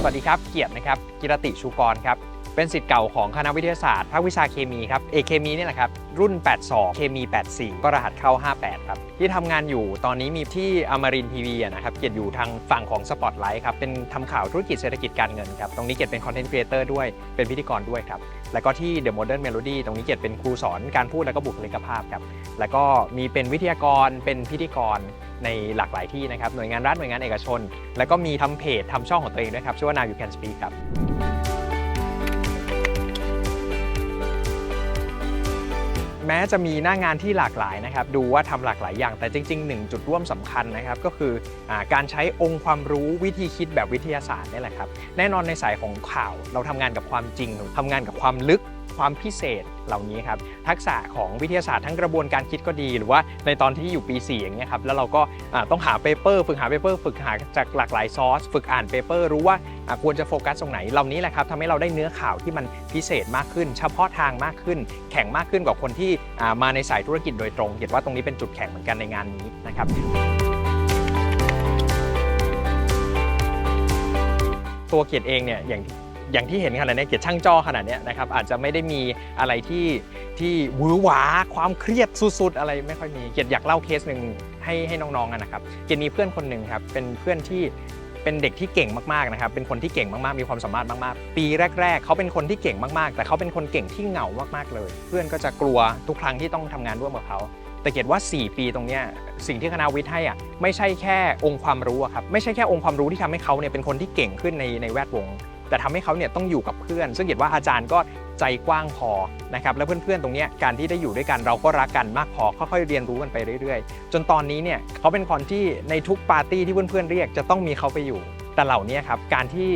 สวัสดีครับ เกียรตินะครับ กิรติชูกรครับ เป็นสิทธิ์เก่าของคณะวิทยาศาสตร์ภาควิชาเคมีครับเอกเคมีนี่แหละครับ รุ่น 82 เคมี 84 ก็รหัสเข้า 58 ครับ ที่ทำงานอยู่ตอนนี้มีที่อมรินทีวีนะครับ เกียรติอยู่ทางฝั่งของสปอตไลท์ครับ เป็นทำข่าวธุรกิจเศรษฐกิจการเงินครับ ตรงนี้เกียรติเป็นคอนเทนต์ครีเอเตอร์ด้วย เป็นพิธีกรด้วยครับ แล้วก็ที่ The Modern Melody ตรงนี้เกียรติเป็นครูสอนการพูดแล้วก็บุคลิกภาพครับ แล้วก็มีเป็นวิทยากร เป็นพิธีกรในหลากหลายที่นะครับ หน่วยงานรัฐ หน่วยงานเอกชน แล้วก็มีทำเพจทำช่องของตัวเองด้วยครับ ชื่อว่า Now You Can Speak ครับ แม้จะมีหน้างานที่หลากหลายนะครับ ดูว่าทำหลากหลายอย่าง แต่จริงๆหนึ่งจุดร่วมสำคัญนะครับ ก็คืออการใช้องค์ความรู้วิธีคิดแบบวิทยาศาสตร์นี่แหละครับ แน่นอนในสายของข่าวเราทำงานกับความจริงทำงานกับความลึกความพิเศษเหล่านี้ครับทักษะของวิทยาศาสตร์ทั้งกระบวนการคิดก็ดี หรือว่าในตอนที่อยู่ปี 4 อย่างเงี้ยครับแล้วเราก็ต้องหาเปเปอร์ฝึกหาเปเปอร์ฝึกหาจากหลากหลายซอส ฝึกอ่านเปเปอร์รู้ว่า ควรจะโฟกัสตรงไหนเหล่านี้แหละครับทำให้เราได้เนื้อข่าวที่มันพิเศษมากขึ้น เฉพาะทางมากขึ้น แข็งมากขึ้นกว่าคนที่มาในสายธุรกิจโดยตรงเห็นว่าตรงนี้เป็นจุดแข็งเหมือนกันในงานนี้นะครับตัวเกียรติเองเนี่ยอย่างอย่างที่เห็นขนาดนี้เกียรติช่างจ้อขนาดนี้นะครับอาจจะไม่ได้มีอะไรที่ที่หวือหวาความเครียดสุดๆอะไรไม่ค่อยมีเกียรติอยากเล่าเคสหนึ่งให้ให้น้องๆนนะครับเกียรติมีเพื่อนคนหนึ่งครับเป็นเพื่อนที่ เป็นเด็กที่เก่งมากๆนะครับ เป็นคนที่เก่งมากๆ มีความสามารถมากๆ ปีแรก ๆ เขาเป็นคนที่เก่งมากๆ แต่เขาเป็นคนเก่งที่เหงามากๆเลย เพื่อนก็จะกลัวทุกครั้งที่ต้องทำงานร่วมกับเขาแต่เกตว่า 4 ปีตรงนี้สิ่งที่คณะวิทย์ให้อะไม่ใช่แค่องค์ความรู้ครับไม่ใช่แค่องค์ความรู้ที่ทำให้เขาเนี่ยเป็นคนที่เก่งขึ้นในในแวดวง แต่ทำให้เขาเนี่ยต้องอยู่กับเพื่อน ซึ่งเกียรติว่าอาจารย์ก็ใจกว้างพอนะครับแล้วเพื่อนๆตรงนี้การที่ได้อยู่ด้วยกันเราก็รักกันมากพอค่อยๆเรียนรู้กันไปเรื่อยๆ จนตอนนี้เนี่ยเขาเป็นคนที่ในทุกปาร์ตี้ที่เพื่อนๆเรียกจะต้องมีเขาไปอยู่ แต่เหล่านี้ครับการที่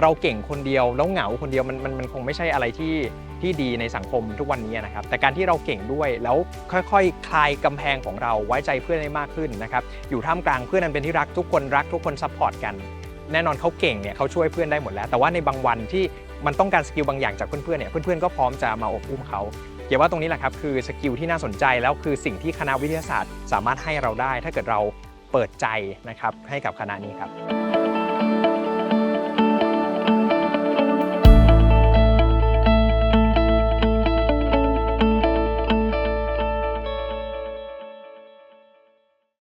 เราเก่งคนเดียวแล้วเหงาคนเดียวมันมันมันคงไม่ใช่อะไรที่ที่ดีในสังคมทุกวันนี้นะครับ แต่การที่เราเก่งด้วยแล้วค่อยๆคคลายกำแพงของเราไว้ใจเพื่อนได้มากขึ้นนะครับอยู่ท่ามกลางเพื่อนนั้นเป็นที่รักทุกคนรักทุกคนซัพพอร์ตกัน แน่นอนเขาเก่งเนี่ยเขาช่วยเพื่อนได้หมดแล้ว แต่ว่าในบางวันที่มันต้องการสกิลบางอย่างจากเพื่อนๆเนี่ยเพื่อนๆก็พร้อมจะมาอบอุ้มเขาเกี่ยวว่าตรงนี้แหละครับคือสกิลที่น่าสนใจแล้วคือสิ่งที่คณะวิทยาศาสตร์ สามารถให้เราได้ ถ้าเกิดเราเปิดใจนะครับให้กับคณะนี้ครับ